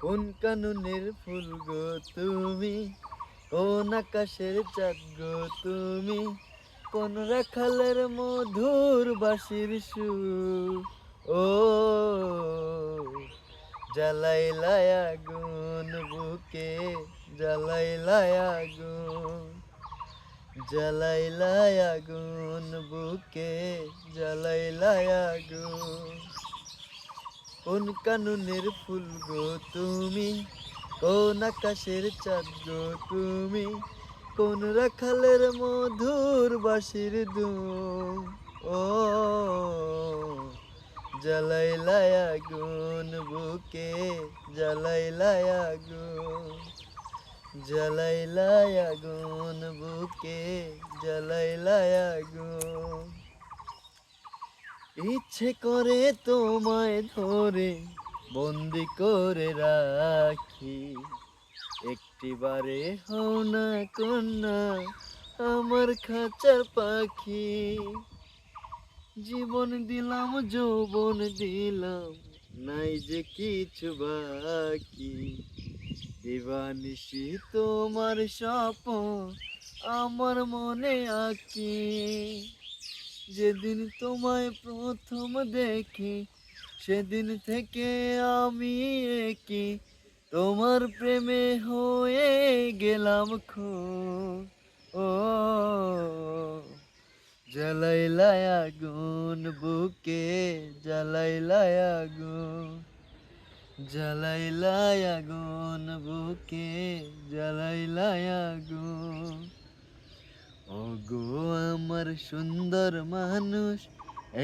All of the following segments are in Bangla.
কোন কানুনের ফুল গো তুমি? কোন আকাশের চাঁদ গো তুমি? কোন রাখালের মধুর বাঁশির সুর ও জ্বালাইলাই আগুন বুকে জ্বালাইলাই আগুন। জ্বালাইলাই আগুন বুকে জ্বালাইলাই আগুন। কোন কানুনের ফুল গো তুমি? কোন আকাশের চাঁদ গো তুমি? কোন রাখালের মধুর বাঁশির দুম ও জ্বালাইলাই আগুন বুকে জ্বালাইলাই আগুন। জ্বালাইলাই আগুন বুকে জ্বালাইলাই আগুন। ইচ্ছে করে তোমায় ধরে, বন্দি করে রাখি। একটিবারে হও না কন্যা, আমার খাঁচার পাখি। জীবন দিলাম, যৌবন দিলাম, নাই যে কিছু বাকি। দিবানিশি তোমার স্বপন আমার মনে আঁকি। যেদিন তোমায় প্রথম দেখি, সেদিন থেকে আমি কি তোমার প্রেমে হয়ে গেলাম খো ও জ্বালাইলাই আগুন বুকে জ্বালাইলাই আগুন। জ্বালাইলাই আগুন বুকে জ্বালাইলাই আগুন ওগো আমার সুন্দর মানুষ,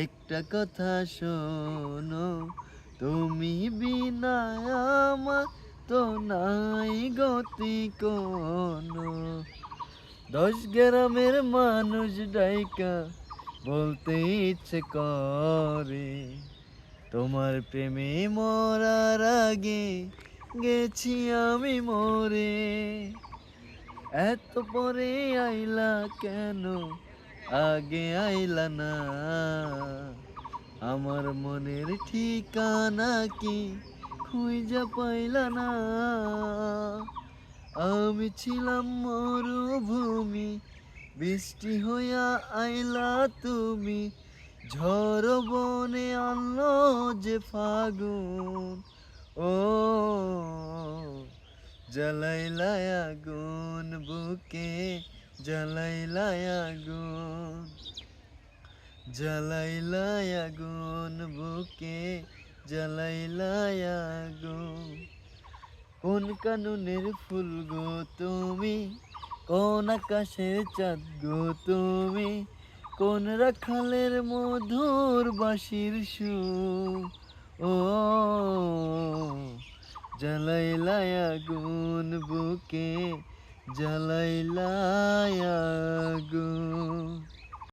একটা কথা শোনো, তুমি বিনা আমার তো নাই গতি কোনো। দশ গ্রামের মানুষ ডাইকা বলতে ইচ্ছে করে, তোমার প্রেমে মরার আগে গেছি আমি মরে। এত পরে আইলা কেন? আগে আইলা না। আমার মনের ঠিকানা কি খুঁজা পাইলা না। আমি ছিলাম মরুভূমি, বৃষ্টি হইয়া আইলা তুমি। ঝড় বনে আনলো যে ফাগুন, ও জ্বালাইলাই আগুন বুকে। জ্বালাইলাই আগুন জ্বালাইলাই আগুন বুকে জ্বালাইলাই আগুন। কোন কানুনের ফুল গো তুমি? কোন আকাশের চাঁদ গো তুমি? কোন রাখালের মধুর বাঁশির সুর? ও জ্বালাইলাই আগুন বুকে জ্বালাইলাই আগুন।